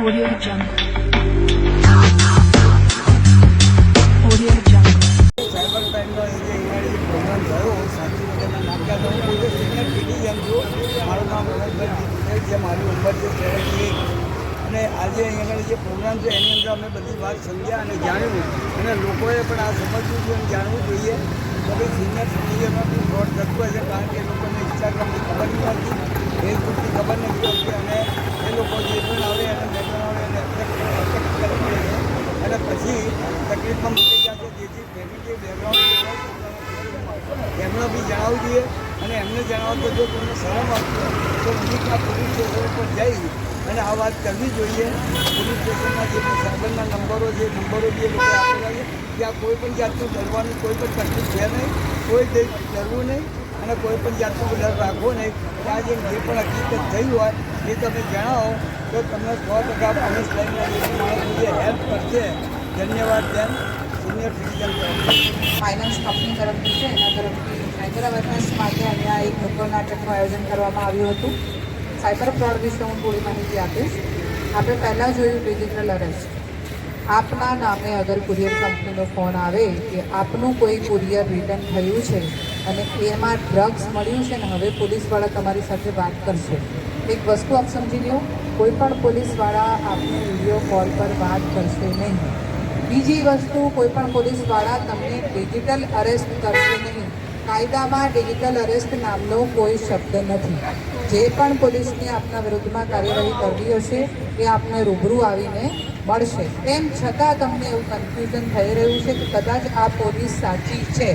Audio Jungle. Audio Jungle. જે program થયો શાંતિનગરના નાખ્યા તો હું પોતે સિનિયર સિટીઝન છું મારું ઉંમર છે સેવન્ટી અને આજે અહીંયા જે પ્રોગ્રામ છે, એની અંદર અમે બધી વાત સમજ્યા અને જાણ્યું અને લોકોએ પણ આ સમજવું જોઈએ જાણવું જોઈએ કે ભાઈ સિનિયર સિટીઝનમાં બી ફ્રોડ થતું છે, કારણ કે લોકોને ઇન્સ્ટાગ્રામની ખબર નહીં હોતી ફેસબુકની ખબર નથી હોતી અને એ લોકો જે પણ આવે અને મેટર આવે એને એફેક્ટ એફેક્ટ કરી દે છે અને પછી તકલીફમાં મૂકી જાય છે જેથી ફેમિલી બેકગ્રાઉન્ડ એમને બી જણાવવું જોઈએ અને એમને જણાવો તો જો તમને શરમ આવતી તો નજીકના પોલીસ સ્ટેશન પર જઈ અને આ વાત કરવી જોઈએ. પોલીસ સ્ટેશનના જે સાયબરના નંબરો જે નંબરો જે લોકો આપેલા છે ત્યાં કોઈ પણ જાતનું ડરવાની, કોઈ પણ તકલીફ છે નહીં, કોઈ ડરવું નહીં અને કોઈ પણ જાતનો ડર રાખવો નહીં. ત્યાં જે જે પણ હકીકત થઈ હોય એ તમે જણાવો તો તમને સો ટકા પોલીસ જે હેલ્પ કરશે. ધન્યવાદ જેમ સિનિયર સિટીઝન ફાઇનાન્સ કંપની તરફથી છે, એના તરફથી સાયબર અવેરનેસ માટે અહીંયા એક નુક્કડ નાટકનું આયોજન કરવામાં આવ્યું હતું. સાયબર ફ્રોડ વિશે હું થોડી માહિતી આપીશ. આપણે પહેલાં જોયું ડિજિટલ અરેસ્ટ આપના નામે અગર કુરિયર કંપનીનો ફોન આવે કે આપનું કોઈ કુરિયર રિટર્ન થયું છે અને એમાં ડ્રગ્સ મળ્યું છે ને હવે પોલીસવાળા તમારી સાથે વાત કરશે. એક વસ્તુ આપ સમજી લો કોઈ પણ પોલીસવાળા આપને વીડિયો કોલ પર વાત કરશે નહીં. બીજી વસ્તુ, કોઈ પણ પોલીસવાળા તમને ડિજિટલ અરેસ્ટ કરશે નહીં. કાયદામાં ડિજિટલ અરેસ્ટ નામનો કોઈ શબ્દ નથી. જે પણ પોલીસની આપના વિરુદ્ધમાં કાર્યવાહી કરવી હશે, એ આપને રૂબરૂ આવીને મળશે. તેમ છતાં તમને એવું કન્ફ્યુઝન થઈ રહ્યું છે કે કદાચ આ પોલીસ સાચી છે.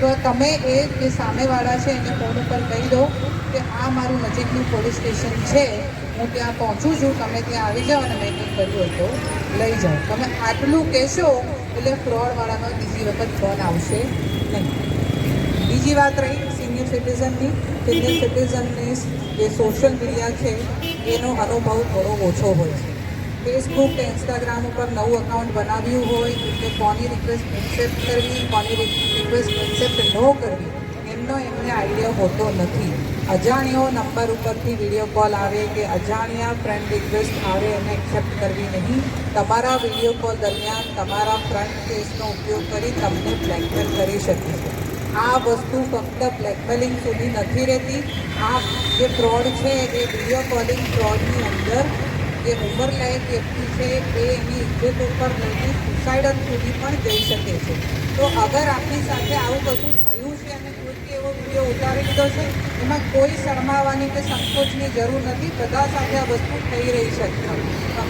તો તમે એ જે સામેવાળા છે, એને ફોન ઉપર કહી દો કે આ મારું નજીકનું પોલીસ સ્ટેશન છે, હું ત્યાં પહોંચું છું, તમે ત્યાં આવી જાઓ અને મેં કંઈક કર્યું હોય તો લઈ જાઓ. તમે આટલું કહેશો એટલે ફ્રોડવાળાનો બીજી વખત ફોન આવશે નહીં. બીજી વાત રહી સિનિયર સિટીઝનની સિનિયર સિટીઝનની જે સોશિયલ મીડિયા છે, એનો અનુભવ થોડો ઓછો હોય છે. ફેસબુક કે ઇન્સ્ટાગ્રામ ઉપર નવું અકાઉન્ટ બનાવ્યું હોય, કે કોની રિક્વેસ્ટ એક્સેપ્ટ કરવી, કોની રિક્વેસ્ટ એક્સેપ્ટ ન કરવી, એમનો એમને આઈડિયા હોતો નથી. અજાણ્યો નંબર ઉપરથી વીડિયો કોલ આવે કે અજાણ્યા ફ્રેન્ડ રિક્વેસ્ટ આવે એને એક્સેપ્ટ કરવી નહીં. તમારા વીડિયો કોલ દરમિયાન તમારા ફ્રન્ટ ફેસનો ઉપયોગ કરી તમને બ્લેકમેલ કરી શકે છે. આ વસ્તુ ફક્ત બ્લેકમેલિંગ સુધી નથી રહેતી. આ જે ફ્રોડ છે, એ વીડિયો કોલિંગ ફ્રોડની અંદર જે ઉંમરલાયક વ્યક્તિ છે, એ એની ઇજ્જત ઉપર લઈને સુસાઇડર સુધી પણ જઈ શકે છે. તો અગર આપની સાથે આવું કશું થયું છે અને કોઈ એવો વીડિયો ઉતારી લીધો છે, એમાં કોઈ શરમાવાની કે સંકોચની જરૂર નથી. બધા સાથે આ વસ્તુ થઈ રહી છે.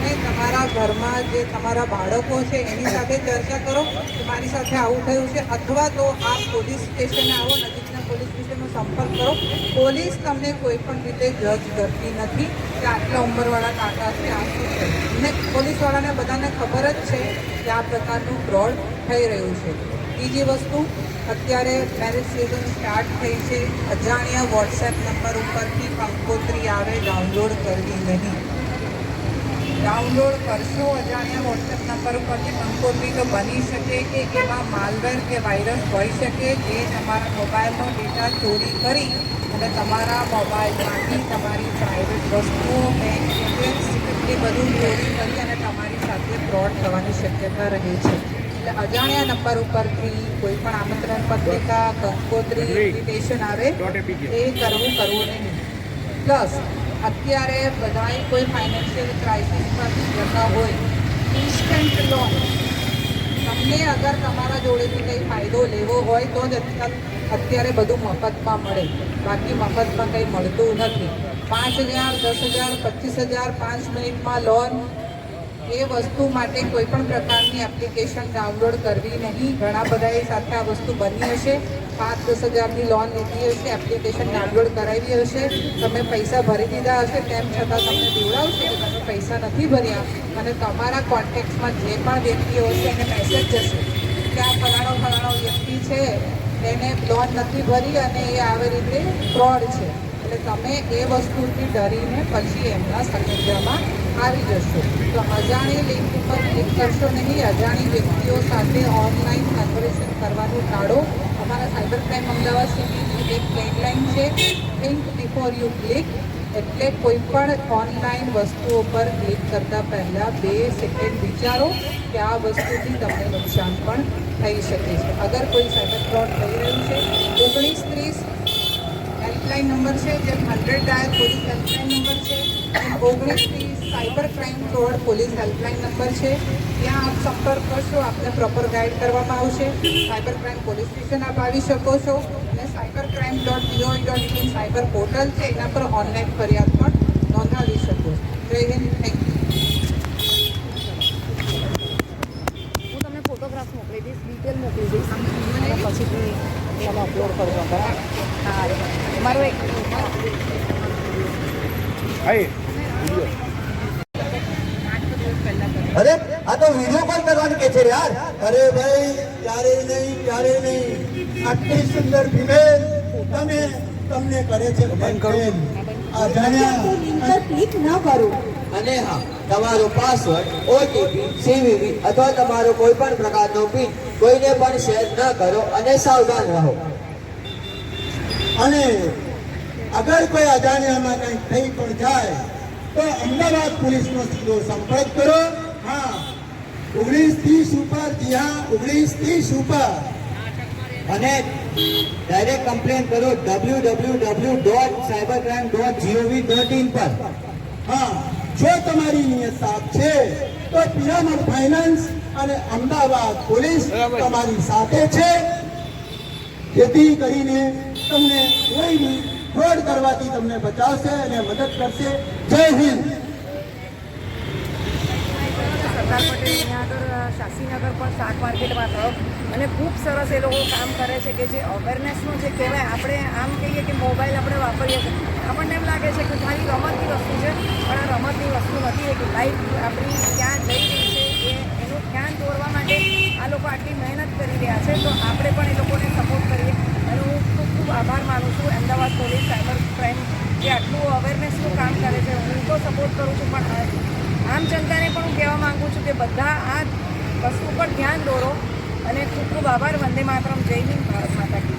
તમે તમારા ઘરમાં જે તમારા બાળકો છે, એની સાથે ચર્ચા કરો કે મારી સાથે આવું થયું છે, અથવા તો આપ પોલીસ સ્ટેશને આવો, નજીકના પોલીસ સ્ટેશનનો સંપર્ક કરો. પોલીસ તમને કોઈ પણ રીતે જજ કરતી નથી કે આટલા ઉંમરવાળા કાકા છે, આ શું છે. અને પોલીસવાળાને બધાને ખબર જ છે કે આ પ્રકારનું ફ્રોડ થઈ રહ્યું છે. બીજી વસ્તુ, અત્યારે મેરેજ સિઝન સ્ટાર્ટ થઈ છે. અજાણ્યા વોટ્સએપ નંબર ઉપરથી કંકોત્રી આવે ડાઉનલોડ કરવી નહીં. ડાઉનલોડ કરશો અજાણ્યા વોટ્સએપ નંબર ઉપરથી કંકોત્રી તો બની શકે કે એમાં માલવેર કે વાયરસ હોઈ શકે જે તમારા મોબાઈલનો ડેટા ચોરી કરી અને તમારા મોબાઈલમાંથી તમારી પ્રાઇવેટ વસ્તુઓ બેંક ડિટેલ્સ એ બધું ચોરી કરી અને તમારી સાથે ફ્રોડ થવાની શક્યતા રહે છે. એટલે અજાણ્યા નંબર ઉપરથી કોઈ પણ આમંત્રણ પત્રિકા કંકોત્રી ઇન્વિટેશન આવે એ કરવું કરવું નહીં. પ્લસ અત્યારે બધાએ કોઈ ફાઇનાન્શિયલ ક્રાઇસિસમાંથી જતા હોય ઇન્સ્ટન્ટ લોન તમને અગર તમારા જોડેથી કંઈ ફાયદો લેવો હોય, તો જ અત્યારે બધું મફતમાં મળે. બાકી મફતમાં કંઈ મળતું નથી. પાંચ હજાર, દસ હજાર, પચીસ હજાર, પાંચ મિનિટમાં લોન એ વસ્તુ માટે કોઈ પણ પ્રકારની એપ્લિકેશન ડાઉનલોડ કરવી નહીં. ઘણા બધાએ સાથે આ વસ્તુ બની હશે. પાંચ, દસ હજારની લોન લીધી હશે એપ્લિકેશન ડાઉનલોડ કરાવી હશે. તમે પૈસા ભરી દીધા હશે, તેમ છતાં તમને દીવડાવશે કે તમે પૈસા નથી ભર્યા. અને તમારા કોન્ટેક્ટમાં જે પણ વ્યક્તિઓ હશે, એને મેસેજ જશે કે આ ફલાણો ફલાણો વ્યક્તિ છે એને લોન નથી ભરી અને એ આવી રીતે ફ્રોડ છે. એટલે તમે એ વસ્તુથી ડરીને પછી એમના સંકલ્પમાં આવી જશો. તો અજાણી લિંક ઉપર ક્લિક કરશો નહીં. અજાણી વ્યક્તિઓ સાથે ઓનલાઈન કન્વર્સેશન કરવાનું ટાળો. અમારા સાયબર ક્રાઇમ અમદાવાદ સિટીની એક ગાઈડલાઇન છે. થિંક બિફોર યુ ક્લિક એટલે કોઈ પણ ઓનલાઈન વસ્તુઓ પર ક્લિક કરતાં પહેલાં બે સેકન્ડ વિચારો કે આ વસ્તુથી તમને નુકસાન પણ થઈ શકે છે. અગર કોઈ સાયબર ફ્રોડ થઈ રહ્યું છે, ઓગણીસ ત્રીસ હેલ્પલાઇન નંબર છે, જે hundred dial police helpline number છે ઓગણીસ ત્રીસ cyber crime fraud police helpline number છે. ત્યાં આપ સંપર્ક કરશો, આપને પ્રોપર ગાઈડ કરવામાં આવશે. સાયબર ક્રાઇમ પોલીસ સ્ટેશન આપ આવી શકો છો. અને cyber crime dot G O V dot in cyber portal છે, એના પર ઓનલાઈન ફરિયાદ પણ નોંધાવી શકો. જય હિન્દ થેન્ક યુ હું તમને ફોટોગ્રાફ મોકલી દઈશ ડિટેલ મોકલી દઈશ. અને પછીથી અપલોડ કરજો બરાબર હા મારો એક અરે આ તો વીડિયો કોલ કરવાનું કે છે યાર? અરે ભાઈ ક્યારે નહીં ક્યારે નહીં. આટલી સુંદર ફિમેલ તમે તમને કરે છે બેન અજાણ્યા ક્લિક ન કરો અને હા તમારો પાસવર્ડ ઓટીપી સીવીવી અથવા તમારો કોઈ પણ પ્રકારનો પિન કોઈને પણ શેર ન કરો અને સાવધાન રહો. અને અગર કોઈ અજાણ્યામાં કંઈક થઈ પણ જાય તો અમદાવાદ પોલીસનો સીધો સંપર્ક કરો. હા ઓગણીસ ત્રીસ ઉપર જી હા ઓગણીસ ત્રીસ ઉપર અને ડાયરેક્ટ કમ્પ્લેન કરો W W W dot cyber crime dot G O V dot in પર. હા જો તમારી નિયત સાફ છે તો પિરામલ ફાઇનાન્સ અને અમદાવાદ પોલીસ તમારી સાથે છે. જેથી કરીને તમને કોઈ ફ્રોડ કરવાથી તમને બચાવશે અને મદદ કરશે. જય હિન્દ. સરદાર પટેલ ત્યાં આગળ શાસ્ત્રીનગર પણ શાક માર્કેટમાં થયો. અને ખૂબ સરસ એ લોકો કામ કરે છે કે જે અવેરનેસનું જે કહેવાય, આપણે આમ કહીએ કે મોબાઈલ આપણે વાપરીએ છીએ. આપણને એમ લાગે છે કે ખાલી રમતની વસ્તુ છે, પણ આ રમતની વસ્તુ નથી, એક લાઈફ આપણી ક્યાં જઈ રહી છે, એ એનું ધ્યાન દોરવા માટે આ લોકો આટલી મહેનત કરી રહ્યા છે. તો આપણે પણ એ લોકોને સપોર્ટ કરીએ. અને હું ખૂબ ખૂબ આભાર માનું છું. અમદાવાદ પોલીસ, સાયબર ક્રાઇમ જે આટલું અવેરનેસનું કામ કરે છે, હું તો સપોર્ટ કરું છું, પણ આમ જનતાને પણ હું કહેવા માંગુ છું કે બધા આ વસ્તુ પર ધ્યાન દોરો અને ખૂબ ખૂબ આભાર વંદે માતરમ. જય હિન્દ, ભારત માતા કી